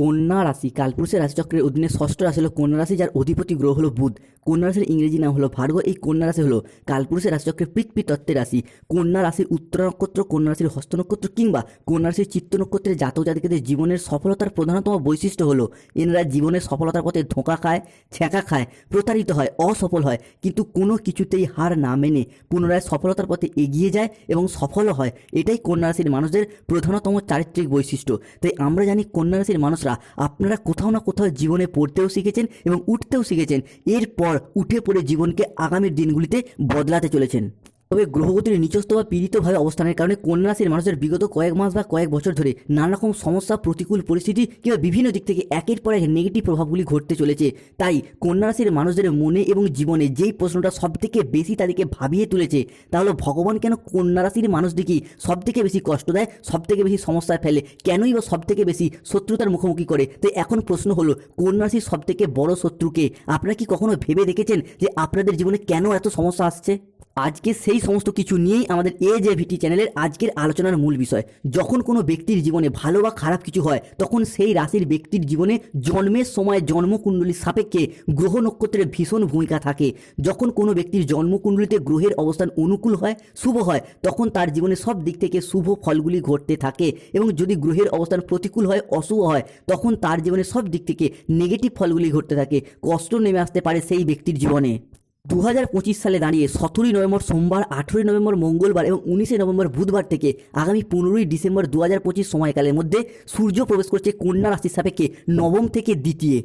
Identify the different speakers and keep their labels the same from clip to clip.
Speaker 1: কন্যা রাশি, কালপুরুষের রাশিচক্রের অধীনে ষষ্ঠ রাশি হলো কন্যা রাশি, যার অধিপতি গ্রহ হলো বুধ। কন্যা রাশির ইংরেজি নাম হলো ভার্গ এই কন্যা রাশি হলো কালপুরুষের রাশিচক্রের পৃথ্বী তত্ত্বের রাশি। কন্যা রাশির উত্তর নক্ষত্র, কন্যা রাশির হস্ত নক্ষত্র কিংবা কন্যা রাশির চিত্ত নক্ষত্রের জাতক জাতিকাদের জীবনের সফলতার প্রধানতম বৈশিষ্ট্য হলো এনারা জীবনের সফলতার পথে ধোঁকা খায়, ছ্যাঁকা খায়, প্রতারিত হয়, অসফল হয়, কিন্তু কোনো কিছুতেই হার না মেনে পুনরায় সফলতার পথে এগিয়ে যায় এবং সফলও হয়। এটাই কন্যা রাশির মানুষদের প্রধানতম চারিত্রিক বৈশিষ্ট্য। তাই আমরা জানি কন্যা রাশির মানুষরা আপনারা কোথাও না কোথাও জীবনে পড়তেও শিখেছেন এবং উঠতেও শিখেছেন। এরপর উঠে পড়ে জীবনকে আগামীর দিনগুলিতে বদলাতে চলেছেন। তবে গ্রহগতির নিচস্থ বা পীড়িতভাবে অবস্থানের কারণে কন্যা রাশির মানুষের বিগত কয়েক মাস বা কয়েক বছর ধরে নানা রকম সমস্যা, প্রতিকূল পরিস্থিতি কিংবা বিভিন্ন দিক থেকে একের পর এক নেগেটিভ প্রভাবগুলি ঘটতে চলেছে। তাই কন্যা রাশির মানুষদের মনে এবং জীবনে যেই প্রশ্নটা সব থেকে বেশি তাদেরকে ভাবিয়ে তুলেছে, তা হলো ভগবান কেন কন্যা রাশির মানুষটিকেই সব থেকে বেশি কষ্ট দেয় সব থেকে বেশি সমস্যায় ফেলে, কেনই বা সব থেকে বেশি শত্রুতার মুখোমুখি করে? তো এখন প্রশ্ন হলো কন্যা রাশির সব থেকে বড় শত্রুকে আপনারা কি কখনো ভেবে দেখেছেন যে আপনাদের জীবনে কেন এত সমস্যা আসছে? আজকে সেই সমস্ত কিছু নিয়েই আমাদের এ জে ভিটি চ্যানেলের আজকের আলোচনার মূল বিষয়। যখন কোনো ব্যক্তির জীবনে ভালো বা খারাপ কিছু হয়, তখন সেই রাশির ব্যক্তির জীবনে জন্মের সময় জন্মকুণ্ডলীর সাপেক্ষে গ্রহ নক্ষত্রের ভীষণ ভূমিকা থাকে। যখন কোনো ব্যক্তির জন্মকুণ্ডলিতে গ্রহের অবস্থান অনুকূল হয়, শুভ হয়, তখন তার জীবনে সব দিক থেকে শুভ ফলগুলি ঘটতে থাকে এবং যদি গ্রহের অবস্থান প্রতিকূল হয়, অশুভ হয়, তখন তার জীবনে সব দিক থেকে নেগেটিভ ফলগুলি ঘটতে থাকে। কষ্ট নেমে আসতে পারে সেই ব্যক্তির জীবনে। দু হাজার পঁচিশ সালে দাঁড়িয়ে সতেরোই নভেম্বর সোমবার, আঠেরোই নভেম্বর মঙ্গলবার এবং উনিশে নভেম্বর বুধবার থেকে আগামী পনেরোই ডিসেম্বর দু হাজার পঁচিশ সময়কালের মধ্যে সূর্য প্রবেশ করছে কন্যা রাশির সাপেক্ষে নবম থেকে দ্বিতীয়।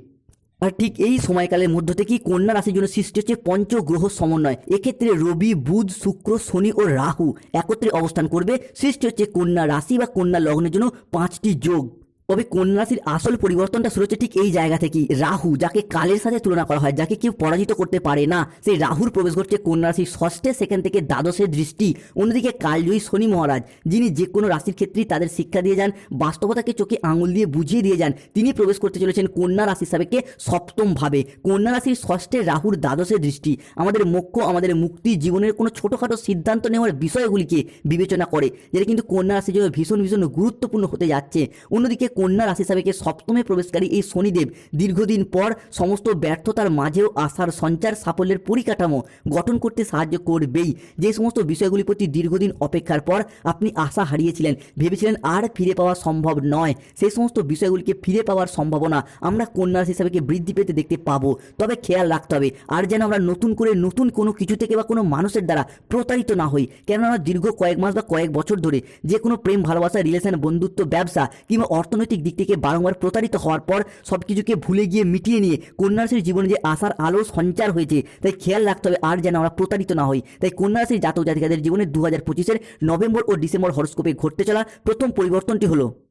Speaker 1: আর ঠিক এই সময়কালের মধ্য থেকেই কন্যা রাশির জন্য সৃষ্টি হচ্ছে পঞ্চগ্রহ সমন্বয়। এক্ষেত্রে রবি, বুধ, শুক্র, শনি ও রাহু একত্রে অবস্থান করবে। সৃষ্টি হচ্ছে কন্যা রাশি বা কন্যা লগ্নের জন্য পাঁচটি যোগ। তবে কন্যা রাশির আসল পরিবর্তনটা শুরু হচ্ছে ঠিক এই জায়গা থেকেই। রাহু, যাকে কালের সাথে তুলনা করা হয়, যাকে কেউ পরাজিত করতে পারে না সেই রাহুর প্রবেশ ঘটছে কন্যা রাশির ষষ্ঠে, সেখান থেকে দ্বাদশের দৃষ্টি। অন্যদিকে কালজয়ী শনি মহারাজ, যিনি যে কোনো রাশির ক্ষেত্রেই তাদের শিক্ষা দিয়ে যান, বাস্তবতাকে চোখে আঙুল দিয়ে বুঝিয়ে দিয়ে যান, তিনি প্রবেশ করতে চলেছেন কন্যা রাশির সাবেকে সপ্তমভাবে কন্যা রাশির ষষ্ঠে রাহুর দ্বাদশের দৃষ্টি। আমাদের মোক্ষ, আমাদের মুক্তি জীবনের কোনো ছোটোখাটো সিদ্ধান্ত নেওয়ার বিষয়গুলিকে বিবেচনা করে, যেটা কিন্তু কন্যা রাশির জন্য ভীষণ ভীষণ গুরুত্বপূর্ণ হতে যাচ্ছে। অন্যদিকে কন্যা রাশি সাবেকে সপ্তমে প্রবেশকারী এই শনিদেব দীর্ঘদিন পর সমস্ত ব্যর্থতার মাঝেও আশার সঞ্চার সাফল্যের পরিকাঠামো গঠন করতে সাহায্য করবেই। যে সমস্ত বিষয়গুলির প্রতি দীর্ঘদিন অপেক্ষার পর আপনি আশা হারিয়েছিলেন, ভেবেছিলেন আর ফিরে পাওয়া সম্ভব নয়, সেই সমস্ত বিষয়গুলিকে ফিরে পাওয়ার সম্ভাবনা আমরা কন্যা রাশি হিসাবে বৃদ্ধি পেতে দেখতে পাবো। তবে খেয়াল রাখতে হবে, আর যেন আমরা নতুন করে নতুন কোনো কিছু থেকে বা কোনো মানুষের দ্বারা প্রতারিত না হই। কেননা দীর্ঘ কয়েক মাস বা কয়েক বছর ধরে যে কোনো প্রেম, ভালোবাসা রিলেশন বন্ধুত্ব, ব্যবসা কিংবা অর্থনৈতিক দিক থেকে বারংবার প্রতারিত হওয়ার পর সব কিছুকে ভুলে গিয়ে মিটিয়ে নিয়ে কন্যাশ্রীর জীবনে যে আশার আলো সঞ্চার হয়েছে, তাই খেয়াল রাখতে হবে আর যেন আমরা প্রতারিত না হই। তাই কন্যাশ্রীর রাশির জাতক জাতিকাদের জীবনে দু হাজার নভেম্বর ও ডিসেম্বর হরস্কোপে ঘটতে চলা প্রথম পরিবর্তনটি হলো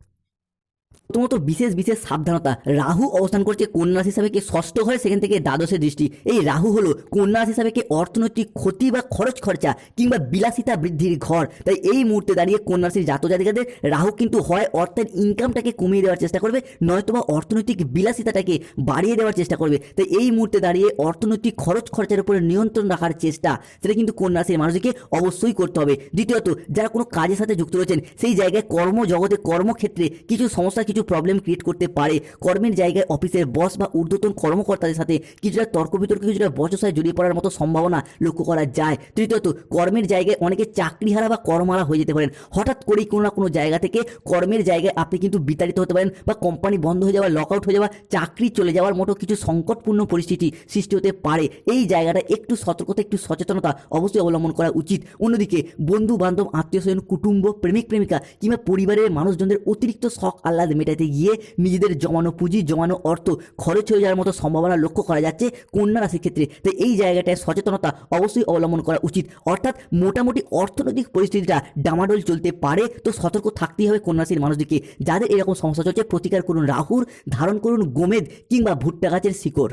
Speaker 1: প্রথমত বিশেষ বিশেষ সাবধানতা। রাহু অবস্থান করছে কন্যা রাশি হিসাবে ষষ্ঠ ঘরে, সেখান থেকে দ্বাদশের দৃষ্টি। এই রাহু হলো কন্যা রাশি হিসাবে অর্থনৈতিক ক্ষতি বা খরচ খরচা কিংবা বিলাসিতা বৃদ্ধির ঘর। তাই এই মুহূর্তে দাঁড়িয়ে কন্যা রাশির জাতক জাতিকাদের, রাহু কিন্তু হয় অর্থের ইনকামটাকে কমিয়ে দেওয়ার চেষ্টা করবে, নয়তোবা অর্থনৈতিক বিলাসিতাটাকে বাড়িয়ে দেওয়ার চেষ্টা করবে। তাই এই মুহূর্তে দাঁড়িয়ে অর্থনৈতিক খরচ খরচার উপরে নিয়ন্ত্রণ রাখার চেষ্টা, সেটা কিন্তু কন্যা রাশির মানুষকে অবশ্যই করতে হবে। দ্বিতীয়ত, যারা কোনো কাজের সাথে যুক্ত রয়েছেন, সেই জায়গায় কর্মজগতে কর্মক্ষেত্রে কিছু সমস্যা কিছু প্রবলেম ক্রিয়েট করতে পারে। কর্মের জায়গায় অফিসের বস বা ঊর্ধ্বতন কর্মকর্তাদের সাথে কিছুটা তর্ক বিতর্ক, কিছুটা বচসায় জড়িয়ে পড়ার মতো সম্ভাবনা লক্ষ্য করা যায়। তৃতীয়ত, কর্মের জায়গায় অনেকে চাকরিহারা বা কর্মহারা হয়ে যেতে পারেন। হঠাৎ করেই কোনো না কোনো জায়গা থেকে কর্মের জায়গায় আপনি কিন্তু বিতাড়িত হতে পারেন বা কোম্পানি বন্ধ হয়ে যাওয়া লক আউট হয়ে যাওয়া, চাকরি চলে যাওয়ার মতো কিছু সংকটপূর্ণ পরিস্থিতি সৃষ্টি হতে পারে। এই জায়গাটা একটু সতর্কতা, একটু সচেতনতা অবশ্যই অবলম্বন করা উচিত। অন্যদিকে বন্ধু বান্ধব আত্মীয় স্বজন কুটুম্ব প্রেমিক প্রেমিকা কিংবা পরিবারের মানুষজনদের অতিরিক্ত শখ আহ্লাদ মেটাতে গিয়ে নিজেদের জমানো পুঁজি, জমানো অর্থ খরচ হয়ে যাওয়ার মতো সম্ভাবনা লক্ষ্য করা যাচ্ছে কন্যা রাশির ক্ষেত্রে। তাই এই জায়গাটায় সচেতনতা অবশ্যই অবলম্বন করা উচিত। অর্থাৎ মোটামুটি অর্থনৈতিক পরিস্থিতিটা ডামাডোল চলতে পারে, তো সতর্ক থাকতেই হবে কন্যা রাশির মানুষদেরকে। যাদের এরকম সমস্যা চলছে, প্রতিকার করুন রাহুর, ধারণ করুন গোমেদ কিংবা ভুট্টা গাছের শিকড়।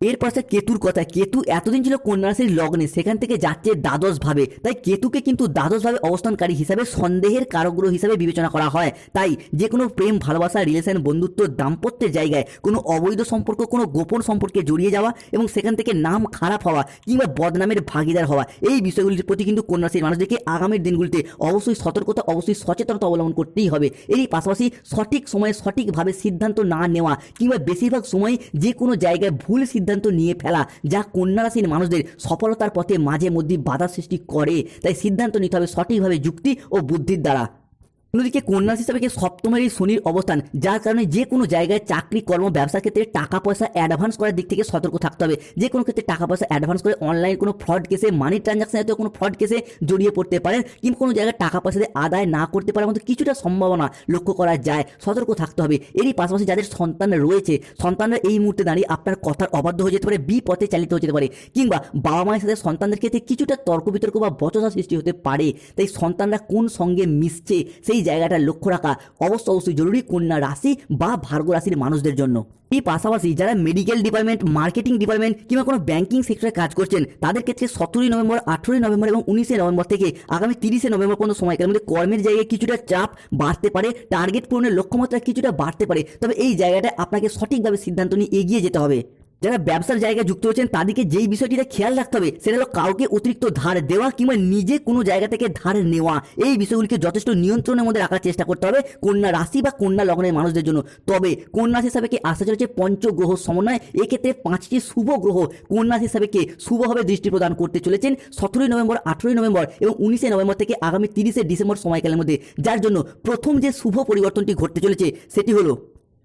Speaker 1: এরপর আসছে কেতুর কথা, কেতু এতদিন ছিল কন্যাশ্রীর লগ্নে, সেখান থেকে যাচ্ছে দ্বাদশ ভাবে তাই কেতুকে কিন্তু দ্বাদশ ভাবে অবস্থানকারী হিসাবে সন্দেহের কারগ্রহ হিসাবে বিবেচনা করা হয়। তাই যে কোনো প্রেম, ভালোবাসা রিলেশন বন্ধুত্ব, দাম্পত্যের জায়গায় কোনো অবৈধ সম্পর্ক, কোনো গোপন সম্পর্কে জড়িয়ে যাওয়া এবং সেখান থেকে নাম খারাপ হওয়া কিংবা বদনামের ভাগিদার হওয়া, এই বিষয়গুলির প্রতি কিন্তু কন্যাশ্রীর মানুষদেরকে আগামীর দিনগুলিতে অবশ্যই সতর্কতা, অবশ্যই সচেতনতা অবলম্বন করতেই হবে। এরই পাশাপাশি সঠিক সময়ে সঠিকভাবে সিদ্ধান্ত না নেওয়া কিংবা বেশিরভাগ সময় যে কোনো জায়গায় ভুল সিদ্ধান্ত নিয়ে ফেলা যা কন্যা রাশির মানুষদের সফলতার পথে মাঝে মধ্যে বাধা সৃষ্টি করে। তাই সিদ্ধান্ত নিতে হবে সঠিকভাবে যুক্তি ও বুদ্ধির দ্বারা। অন্যদিকে কন্যা রাশি হিসাবে সপ্তমের এই শনির অবস্থান, যার কারণে যে কোনো জায়গায় চাকরি, কর্ম, ব্যবসার ক্ষেত্রে টাকা পয়সা অ্যাডভান্স করার দিক থেকে সতর্ক থাকতে হবে। যে কোনো ক্ষেত্রে টাকা পয়সা অ্যাডভান্স করে অনলাইন কোনো ফ্রড কেসে মানি ট্রানজাকশন জাতীয় কোনো ফ্রড কেসে জড়িয়ে পড়তে পারেন কিংবা কোনো জায়গায় টাকা পয়সা দিয়ে আদায় না করতে পারার মতো কিছুটা সম্ভাবনা লক্ষ্য করা যায়। সতর্ক থাকতে হবে। এরই পাশাপাশি যাদের সন্তান রয়েছে, সন্তানরা এই মুহূর্তে দাঁড়িয়ে আপনার কথার অবাধ্য হয়ে যেতে পারে, বিপথে চালিত হয়ে যেতে পারে, কিংবা বাবা মায়ের সাথে সন্তানদের ক্ষেত্রে কিছুটা তর্ক বিতর্ক বা বচসা সৃষ্টি হতে পারে। তাই সন্তানরা কোন সঙ্গে মিশছে, সেই জায়গাটা লক্ষ্য রাখা অবশ্য অবশ্যই জরুরি কন্যা রাশি বা ভার্গ রাশির মানুষদের জন্য। এই পাশাপাশি যারা মেডিকেল ডিপার্টমেন্ট মার্কেটিং ডিপার্টমেন্ট কিংবা কোনো ব্যাংকিং সেক্টরে কাজ করছেন, তাদের ক্ষেত্রে সতেরোই নভেম্বর, আঠেরোই নভেম্বর এবং উনিশে নভেম্বর থেকে আগামী তিরিশে নভেম্বর পর্যন্ত সময়কালের মধ্যে কর্মের জায়গায় কিছুটা চাপ বাড়তে পারে টার্গেট পূরণের লক্ষ্যমাত্রা কিছুটা বাড়তে পারে। তবে এই জায়গাটা আপনাকে সঠিকভাবে সিদ্ধান্ত নিয়ে এগিয়ে যেতে হবে। যারা ব্যবসার জায়গায় যুক্ত হচ্ছেন, তাদেরকে যেই বিষয়টিতে খেয়াল রাখতে হবে, সেটা হলো কাউকে অতিরিক্ত ধার দেওয়া কিংবা নিজে কোনো জায়গা থেকে ধার নেওয়া। এই বিষয়গুলিকে যথেষ্ট নিয়ন্ত্রণের মধ্যে রাখার চেষ্টা করতে হবে কন্যা রাশি বা কন্যা লগ্নের মানুষদের জন্য। তবে কন্যা হিসাবে কি আসতে চলেছে পঞ্চগ্রহ সমন্বয়? এক্ষেত্রে পাঁচটি শুভ গ্রহ কন্যা হিসাবে কে শুভভাবে দৃষ্টি প্রদান করতে চলেছেন সতেরোই নভেম্বর, আঠেরোই নভেম্বর এবং উনিশে নভেম্বর থেকে আগামী তিরিশে ডিসেম্বর সময়কালের মধ্যে। যার জন্য প্রথম যে শুভ পরিবর্তনটি ঘটতে চলেছে, সেটি হলো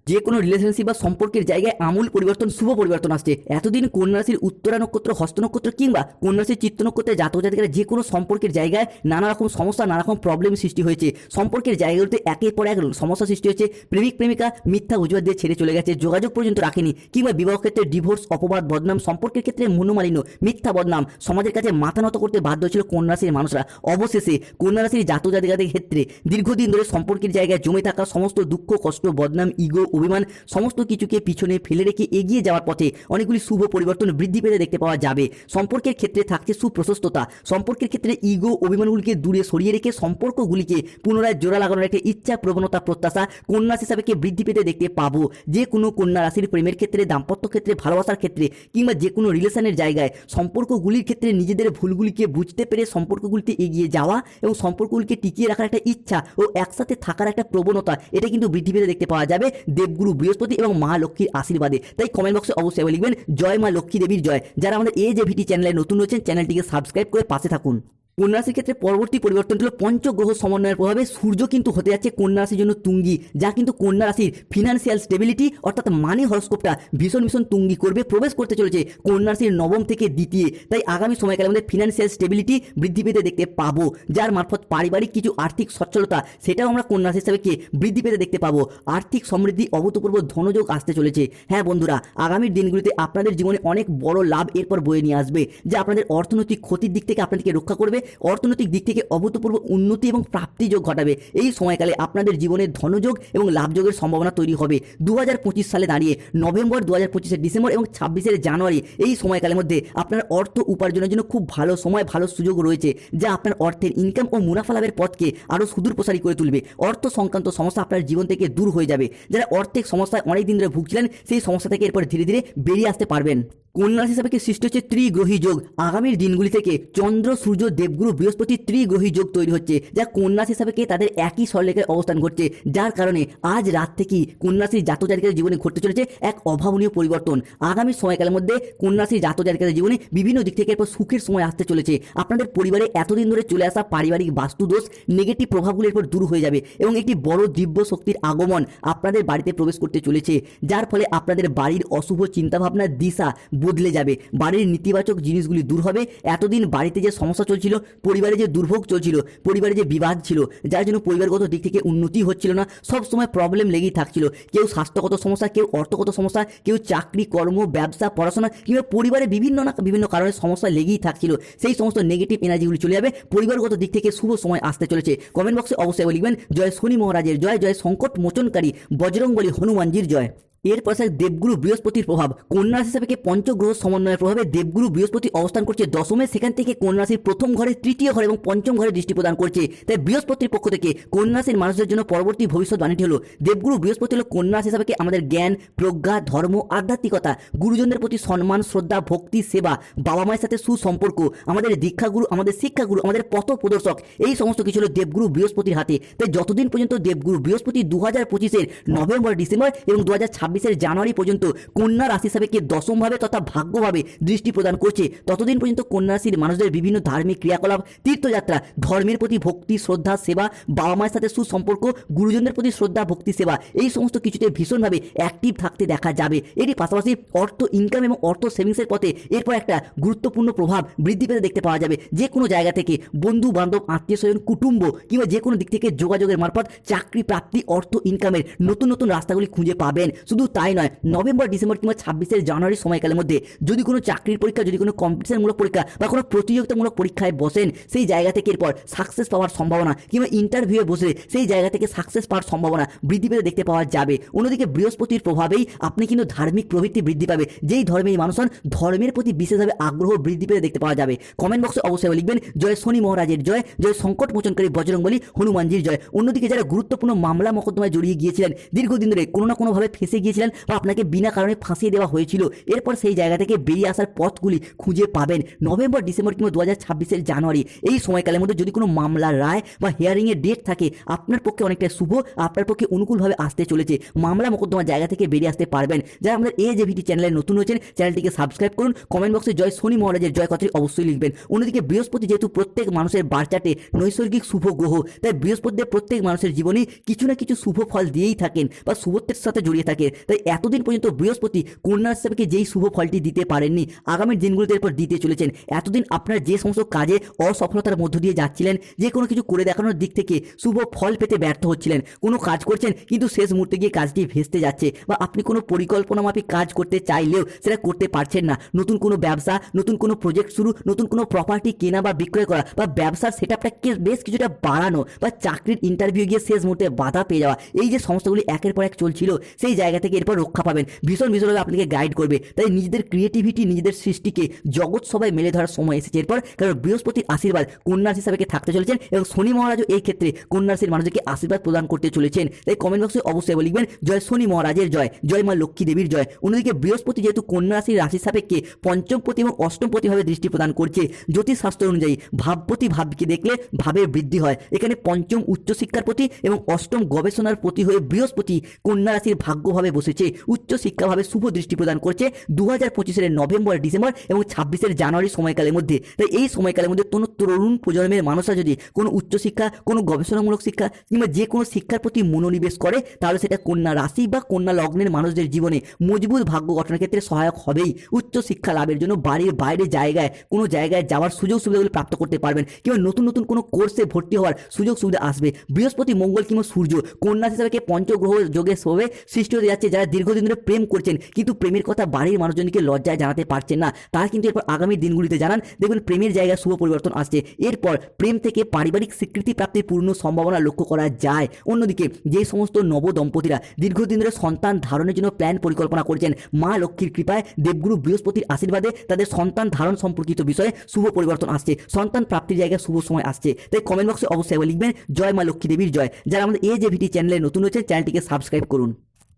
Speaker 1: যে কোনো রিলেশনশিপ বা সম্পর্কের জায়গায় আমূল পরিবর্তন, শুভ পরিবর্তন আসছে। এতদিন কন্যা উত্তরা নক্ষত্র, হস্ত নক্ষত্র কিংবা কন্যা চিত্ত নক্ষত্রের জাতক জাতিকারা যে কোনো সম্পর্কের জায়গায় নানা রকম সমস্যা, নানা রকম প্রবলেম সৃষ্টি হয়েছে। সম্পর্কের জায়গাগুলোতে একের পর এক সমস্যা সৃষ্টি হয়েছে। প্রেমিক, প্রেমিকা মিথ্যা অজুহাত দিয়ে ছেড়ে চলে গেছে। যোগাযোগ পর্যন্ত রাখেনি কিংবা বিবাহ ক্ষেত্রে ডিভোর্স অপবাদ, বদনাম, সম্পর্কের ক্ষেত্রে মনোমালিন্য, মিথ্যা বদনাম সমাজের কাছে মাথা নত করতে বাধ্য হয়েছিল কন্যা মানুষরা। অবশেষে কন্যা জাতক জাতিকাদের ক্ষেত্রে দীর্ঘদিন ধরে সম্পর্কের জায়গায় জমে থাকা সমস্ত দুঃখ, কষ্ট, বদনাম ইগো অভিমান সমস্ত কিছুকে পিছনে ফেলে রেখে এগিয়ে যাওয়ার পথে অনেকগুলি শুভ পরিবর্তন বৃদ্ধি পেতে দেখতে পাওয়া যাবে। সম্পর্কের ক্ষেত্রে থাকছে সুপ্রশস্ততা। সম্পর্কের ক্ষেত্রে ইগো অভিমানগুলিকে দূরে সরিয়ে রেখে সম্পর্কগুলিকে পুনরায় জোড়া লাগানোর একটা ইচ্ছা প্রবণতা প্রত্যাশা কন্যা হিসাবে কে বৃদ্ধি পেতে দেখতে পাবো। যে কোনো কন্যা রাশির প্রেমের ক্ষেত্রে, দাম্পত্য ক্ষেত্রে, ভালোবাসার ক্ষেত্রে কিংবা যে কোনো রিলেশনের জায়গায় সম্পর্কগুলির ক্ষেত্রে নিজেদের ভুলগুলিকে বুঝতে পেরে সম্পর্কগুলিতে এগিয়ে যাওয়া এবং সম্পর্কগুলিকে টিকিয়ে রাখার একটা ইচ্ছা ও একসাথে থাকার একটা প্রবণতা, এটা কিন্তু বৃদ্ধি পেতে দেখতে পাওয়া যাবে। দেবগুরু বৃহস্পতি এবং মা লক্ষ্মীর আশীর্বাদে। তাই কমেন্ট বক্সে অবশ্যই লিখবেন, জয় মা লক্ষ্মী দেবীর জয়। যারা আমাদের এই যে ভিটি চ্যানেলে নতুন রয়েছেন চ্যানেলটিকে সাবস্ক্রাইব করে পাশে থাকুন। কন্যা রাশির ক্ষেত্রে পরবর্তী পরিবর্তন হলো পঞ্চগ্রহ সমন্বয়ের প্রভাবে সূর্য কিন্তু হতে যাচ্ছে কন্যা রাশির জন্য তুঙ্গি, যা কিন্তু কন্যা রাশির ফিনান্সিয়াল স্টেবিলিটি অর্থাৎ মানি হরস্কোপটা ভীষণ ভীষণ তুঙ্গি করবে, প্রবেশ করতে চলেছে কন্যা রাশির নবম থেকে দ্বিতীয়। তাই আগামী সময়কালে আমাদের ফিনান্সিয়াল স্টেবিলিটি বৃদ্ধি পেতে দেখতে পাবো, যার মারফত পারিবারিক কিছু আর্থিক সচ্ছলতা, সেটাও আমরা কন্যা রাশি হিসাবে কে বৃদ্ধি পেতে দেখতে পাবো। আর্থিক সমৃদ্ধি, অভূতপূর্ব ধনযোগ আসতে চলেছে। হ্যাঁ বন্ধুরা আগামীর দিনগুলিতে আপনাদের জীবনে অনেক বড় লাভ এরপর বয়ে নিয়ে আসবে, যা আপনাদের অর্থনৈতিক ক্ষতির দিক থেকে আপনাদেরকে রক্ষা করবে অর্থনৈতিক দিক থেকে অভূতপূর্ব উন্নতি এবং প্রাপ্তিযোগ ঘটাবে। এই সময়কালে আপনাদের জীবনে ধনযোগ এবং লাভযোগের সম্ভাবনা তৈরি হবে। দু হাজার পঁচিশ সালে দাঁড়িয়ে নভেম্বর দু হাজার ডিসেম্বর এবং ছাব্বিশের জানুয়ারি এই সময়কালের মধ্যে আপনার অর্থ উপার্জনের জন্য খুব ভালো সময়, ভালো সুযোগ রয়েছে, যা আপনার অর্থের ইনকাম ও মুনাফা লাভের পথকে আরও সুদূর প্রসারী করে তুলবে। অর্থ সংক্রান্ত সমস্যা আপনার জীবন থেকে দূর হয়ে যাবে। যারা অর্থের সমস্যায় অনেক দিন ধরে ভুগছিলেন, সেই সমস্যা থেকে এরপর ধীরে ধীরে বেরিয়ে আসতে পারবেন। কন্যা হিসাবে সৃষ্টি হচ্ছে ত্রিগ্রহী যোগ। আগামীর দিনগুলি থেকে চন্দ্র, সূর্য দেবগুরু বৃহস্পতি ত্রিগ্রহী যোগ তৈরি হচ্ছে, যা কন্যা রাশি হিসাবে কি তাদের একই সরলেখায় অবস্থান ঘটছে যার কারণে আজ রাত থেকেই কন্যা রাশির জাতক জাতিকাদের জীবনে ঘটতে চলেছে এক অভাবনীয় পরিবর্তন। আগামী সময়কালের মধ্যে কন্যা রাশির জাতক জাতিকাদের জীবনে বিভিন্ন দিক থেকে এরপর সুখের সময় আসতে চলেছে। আপনাদের পরিবারে এতদিন ধরে চলে আসা পারিবারিক বাস্তুদোষ নেগেটিভ প্রভাবগুলি এরপর দূর হয়ে যাবে এবং একটি বড় দিব্য শক্তির আগমন আপনাদের বাড়িতে প্রবেশ করতে চলেছে, যার ফলে আপনাদের বাড়ির অশুভ চিন্তাভাবনার দিশা বদলে যাবে। বাড়ির নেতিবাচক জিনিসগুলি দূর হবে। এতদিন বাড়িতে যে সমস্যা চলছিল পরিবারে যে দুর্ভোগ চলছিল, পরিবারে যে বিবাদ ছিল, যার জন্য পরিবারগত দিক থেকে উন্নতি হচ্ছিল না, সব সময় প্রবলেম লেগেই থাকছিল। কেউ স্বাস্থ্যগত সমস্যা, কেউ অর্থগত সমস্যা, কেউ চাকরি, কর্ম, ব্যবসা, পড়াশোনা, কিংবা পরিবারে বিভিন্ন না, বিভিন্ন কারণে সমস্যা লেগেই থাকছিল। সেই সমস্ত নেগেটিভ এনার্জিগুলি চলে যাবে, পরিবারগত দিক থেকে শুভ সময় আসতে চলেছে। কমেন্ট বক্সে অবশ্যই লিখবেন, জয় শনি মহারাজের জয় জয় সংকট মোচনকারী, বজরংবলী হনুমানজির জয়। এরপর স্যার দেবগুরু বৃহস্পতির প্রভাব। কন্যা রাশি হিসাবে পঞ্চগ্রহ সমন্বয়ের প্রভাবে দেবগুরু বৃহস্পতি অবস্থান করছে দশমে, সেখান থেকে কন্যা রাশির প্রথম ঘরে তৃতীয় ঘরে এবং পঞ্চম ঘরে দৃষ্টি প্রদান করছে। তাই বৃহস্পতির পক্ষ থেকে কন্যা রাশির মানুষদের জন্য পরবর্তী ভবিষ্যৎ ভবিষ্যৎবাণীটি হলো, দেবগুরু বৃহস্পতি হলো কন্যা রাশি হিসাবে আমাদের জ্ঞান, প্রজ্ঞা, ধর্ম, আধ্যাত্মিকতা, গুরুজনদের প্রতি সম্মান, শ্রদ্ধা, ভক্তি, সেবা বাবা মায়ের সাথে সুসম্পর্ক, আমাদের দীক্ষাগুরু, আমাদের শিক্ষাগুরু, আমাদের পথ প্রদর্শক এই সমস্ত কিছু হলো দেবগুরু বৃহস্পতির হাতে। তাই যতদিন পর্যন্ত দেবগুরু বৃহস্পতি দু হাজার পঁচিশের নভেম্বর, ডিসেম্বর এবং দু হাজার ছাব্বিশের জানুয়ারি পর্যন্ত কন্যা রাশি হিসাবে দশমভাবে তথা ভাগ্যভাবে দৃষ্টি প্রদান করছে। ততদিন পর্যন্ত কন্যা রাশির মানুষদের বিভিন্ন ধার্মিক ক্রিয়াকলাপ, তীর্থযাত্রা, ধর্মের প্রতি ভক্তি, শ্রদ্ধা, সেবা, বাবা মায়ের সাথে সুসম্পর্ক, গুরুজনদের প্রতি শ্রদ্ধা, ভক্তি, সেবা, এই সমস্ত কিছুতে ভীষণভাবে অ্যাক্টিভ থাকতে দেখা যাবে। এরই পাশাপাশি অর্থ ইনকাম এবং অর্থ সেভিংসের পথে এরপর একটা গুরুত্বপূর্ণ প্রভাব বৃদ্ধি পেতে দেখতে পাওয়া যাবে। যে কোনো জায়গা থেকে বন্ধু, বান্ধব, আত্মীয় স্বজন, কুটুম্ব কিংবা যে কোনো দিক থেকে যোগাযোগের মারফত চাকরি, প্রাপ্তি, অর্থ ইনকামের নতুন নতুন রাস্তাগুলি খুঁজে পাবেন। শুধু তাই নয়, নভেম্বর, ডিসেম্বর কিংবা ছাব্বিশের জানুয়ারি সময়কালের মধ্যে যদি কোনো চাকরির পরীক্ষা, যদি কোনো কম্পিটিশনমূলক পরীক্ষা বা কোনো প্রতিযোগিতামূলক পরীক্ষায় বসেন, সেই জায়গা থেকে এরপর সাকসেস পাওয়ার সম্ভাবনা কিংবা ইন্টারভিউয়ে বসলে সেই জায়গা থেকে সাকসেস পাওয়ার সম্ভাবনা বৃদ্ধি পেতে দেখতে পাওয়া যাবে। অন্যদিকে বৃহস্পতির প্রভাবেই আপনি কিন্তু ধার্মিক প্রবৃত্তি বৃদ্ধি পাবে, যেই ধর্মের মানুষ হন ধর্মের প্রতি বিশেষভাবে আগ্রহ বৃদ্ধি পেতে দেখতে পাওয়া যাবে। কমেন্ট বক্সে অবশ্যই লিখবেন, জয় শনি মহারাজের জয় জয় সংকট মোচনকারী বজরংবলী হনুমানজির জয়। অন্যদিকে যারা গুরুত্বপূর্ণ মামলা মকদ্দমায় জড়িয়ে গিয়েছিলেন, দীর্ঘদিন ধরে কোনো না কোনোভাবে ফেসে গিয়েছিলেন বা আপনাকে বিনা কারণে ফাঁসিয়ে দেওয়া হয়েছিল। এরপর সেই জায়গা থেকে বেরিয়ে আসার পথগুলি খুঁজে পাবেন নভেম্বর, ডিসেম্বর কিংবা দু হাজার ছাব্বিশের জানুয়ারি। এই সময়কালের মধ্যে যদি কোনো মামলার রায় বা হিয়ারিংয়ের ডেট থাকে, আপনার পক্ষে অনেকটা শুভ, আপনার পক্ষে অনুকূলভাবে আসতে চলেছে। মামলা মোকদ্দমার জায়গা থেকে বেরিয়ে আসতে পারবেন। যারা আমাদের এ যে ভিটি চ্যানেলে নতুন হয়েছেন চ্যানেলটিকে সাবস্ক্রাইব করুন। কমেন্ট বক্সে জয় শনি মহারাজের জয় কথাটি অবশ্যই লিখবেন। অন্যদিকে বৃহস্পতি যেহেতু প্রত্যেক মানুষের বার্চাটে নৈসর্গিক শুভ গ্রহ, তাই বৃহস্পতিদের প্রত্যেক মানুষের জীবনে কিছু না কিছু শুভ ফল দিয়েই থাকেন বা শুভত্বের সাথে জড়িয়ে থাকে তাই এতদিন পর্যন্ত বৃহস্পতি কন্যা হিসাবে যেই শুভ ফলটি দিতে পারেননি, আগামী দিনগুলোতে এরপর দিতে চলেছেন। এতদিন আপনার যে সমস্ত কাজে অসফলতার মধ্য দিয়ে যাচ্ছিলেন, যে কোনো কিছু করে দেখানোর দিক থেকে শুভ ফল পেতে ব্যর্থ হচ্ছিলেন। কোনো কাজ করছেন, কিন্তু শেষ মুহূর্তে গিয়ে কাজটি ভেস্তে যাচ্ছে বা আপনি কোনো পরিকল্পনা মাফিক কাজ করতে চাইলেও সেটা করতে পারছেন না। নতুন কোনো ব্যবসা, নতুন কোনো প্রজেক্ট শুরু, নতুন কোনো প্রপার্টি কেনা বা বিক্রয় করা বা ব্যবসার সেটআপটাকে বেশ কিছুটা বাড়ানো বা চাকরির ইন্টারভিউ গিয়ে শেষ মুহূর্তে বাধা পেয়ে যাওয়া, এই যে সমস্যাগুলি একের পর এক চলছিল, সেই জায়গা থেকে এরপর রক্ষা পাবেন। ভীষণ ভীষণভাবে আপনাকে গাইড করবে। তাই নিজেদের ক্রিয়েটিভিটি নিজেদের সৃষ্টিকে জগৎ সবাই মেলে ধরার সময় এসেছে। এরপর কারণ বৃহস্পতির আশীর্বাদ কন্যা হিসাবে থাকতে চলেছেন এবং শনি মহারাজও এই ক্ষেত্রে কন্যা রাশির মানুষকে আশীর্বাদ প্রদান করতে চলেছেন। তাই কমেন্ট বক্সে অবশ্যই লিখবেন, জয় শনি মহারাজের জয় জয় মা লক্ষ্মী দেবীর জয়। অন্যদিকে বৃহস্পতি যেহেতু কন্যা রাশির রাশি সাপেক্ষে পঞ্চমপতি এবং অষ্টমপতিভাবে দৃষ্টি প্রদান করছে জ্যোতিষ জ্যোতিষশাস্ত্র অনুযায়ী ভাবপতি ভাবকে দেখলে ভাবের বৃদ্ধি হয়। এখানে পঞ্চম উচ্চশিক্ষার প্রতি এবং অষ্টম গবেষণার প্রতি হয়ে বৃহস্পতি কন্যা রাশির ভাগ্যভাবে বসেছে। উচ্চশিক্ষাভাবে শুভ দৃষ্টি প্রদান করছে দু হাজার পঁচিশের নভেম্বর, ডিসেম্বর এবং ছাব্বিশের জানুয়ারি সময়কালের মধ্যে। তাই এই সময়কালের মধ্যে কোনো তরুণ প্রজন্মের মানুষরা যদি কোনো উচ্চশিক্ষা, কোনো গবেষণামূলক শিক্ষা কিংবা যে কোনো শিক্ষার প্রতি মনোনিবেশ করে, তাহলে সেটা কন্যা রাশি বা কন্যা লগ্নের মানুষদের জীবনে মজবুত ভাগ্য গঠনের ক্ষেত্রে সহায়ক হবেই। উচ্চশিক্ষা লাভের জন্য বাড়ির বাইরে জায়গায়, কোনো জায়গায় যাওয়ার সুযোগ সুবিধাগুলি প্রাপ্ত করতে পারবেন কিংবা নতুন নতুন কোনো কোর্সে ভর্তি হওয়ার সুযোগ সুবিধা আসবে। বৃহস্পতি, মঙ্গল কিংবা সূর্য কন্যা হিসাবে পঞ্চগ্রহ যোগে সবে সৃষ্টি হতে যারা দীর্ঘদিন ধরে প্রেম করছেন, কিন্তু প্রেমের কথা বাড়ির মানুষজনকে লজ্জায় জানাতে পারছেন না, তারা কিন্তু এরপর আগামী দিনগুলিতে জানান দেখবেন প্রেমের জায়গায় শুভ পরিবর্তন আসছে। এরপর প্রেম থেকে পারিবারিক স্বীকৃতি প্রাপ্তির পূর্ণ সম্ভাবনা লক্ষ্য করা যায়। অন্যদিকে, যে সমস্ত নব দম্পতিরা দীর্ঘদিন ধরে সন্তান ধারণের জন্য প্ল্যান পরিকল্পনা করছেন, মা লক্ষ্মীর কৃপায় দেবগুরু বৃহস্পতির আশীর্বাদে তাদের সন্তান ধারণ সম্পর্কিত বিষয়ে শুভ পরিবর্তন আসছে। সন্তান প্রাপ্তির জায়গায় শুভ সময় আসছে। তাই কমেন্ট বক্সে অবশ্যই লিখবেন, জয় মা লক্ষ্মী দেবীর জয়। যারা আমাদের এ যে ভিটি চ্যানেলে নতুন হয়েছে চ্যানেলটিকে সাবস্ক্রাইব করুন।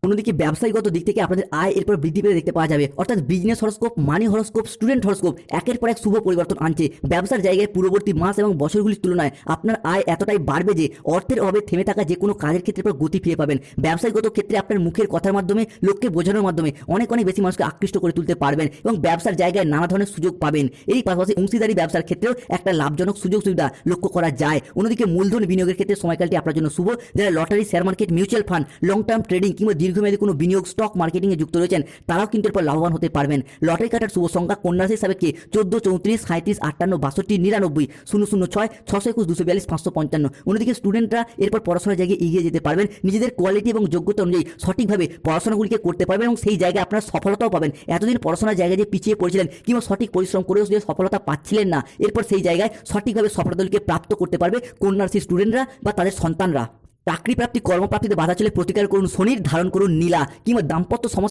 Speaker 1: অন্যদিকে ব্যবসায়ীগত দিক থেকে আপনাদের আয় এরপর বৃদ্ধি পেতে দেখতে পাওয়া যাবে। অর্থাৎ business horoscope money horoscope student horoscope একের পর এক শুভ পরিবর্তন আনছে। ব্যবসার জায়গায় পূর্ববর্তী মাস এবং বছরগুলির তুলনায় আপনার আয় এতটাই বাড়বে যে অর্থের অভাবে থেমে থাকা যে কোনো কাজের ক্ষেত্রে পর গতি ফিরে পাবেন। ব্যবসায়ীগত ক্ষেত্রে আপনার মুখের কথার মাধ্যমে, লোককে বোঝানোর মাধ্যমে অনেক অনেক বেশি মানুষকে আকৃষ্ট করে তুলতে পারবেন এবং ব্যবসার জায়গায় নানা ধরনের সুযোগ পাবেন। এই পাশাপাশি অংশীদারি ব্যবসার ক্ষেত্রেও একটা লাভজনক সুযোগ সুবিধা লক্ষ্য করা যায়। অন্যদিকে মূলধন বিনিয়োগের ক্ষেত্রে সময়কালটি আপনার জন্য শুভ। যারা lottery share market mutual fund long term trading কিংবা দীর্ঘমেয়াদী কোনো বিনিয়োগ স্টক মার্কেটিংয়ে যুক্ত রয়েছেন, তারাও কিন্তু এরপর লাভবান হতে পারবেন। লটারি কাটার শুভ সংখ্যা কন্যা রাশি চোদ্দ, চৌত্রিশ সাঁত্রিশ আটান্ন, বাষট্টি, নিরানব্বই, শূন্য শূন্য, ছয়, ছশো একুশ, দুশো বিয়াল্লিশ, পাঁচশো পঞ্চান্ন। অন্যদিকে স্টুডেন্টরা এরপর পড়াশোনার জায়গায় এগিয়ে যেতে পারবেন। নিজেদের কোয়ালিটি এবং যোগ্যতা অনুযায়ী সঠিকভাবে পড়াশোনাগুলিকে করতে পারবেন এবং সেই জায়গায় আপনারা সফলতাও পাবেন। এতদিন পড়াশোনার জায়গায় যে পিছিয়ে পড়েছিলেন কিংবা সঠিক পরিশ্রম করেও যে সফলতা পাচ্ছিলেন না, এরপর সেই জায়গায় সঠিকভাবে সফলতাগুলিকে প্রাপ্ত করতে পারবে কন্যা রাশির স্টুডেন্টরা বা তাদের সন্তানরা। চাকরি প্রাপ্তি কর্মপ্রাপ্তিতে বাধা চলে প্রতিকার করুন শনির ধারণ করুন নীলা কিংবা দাম্পত্য সমস্যা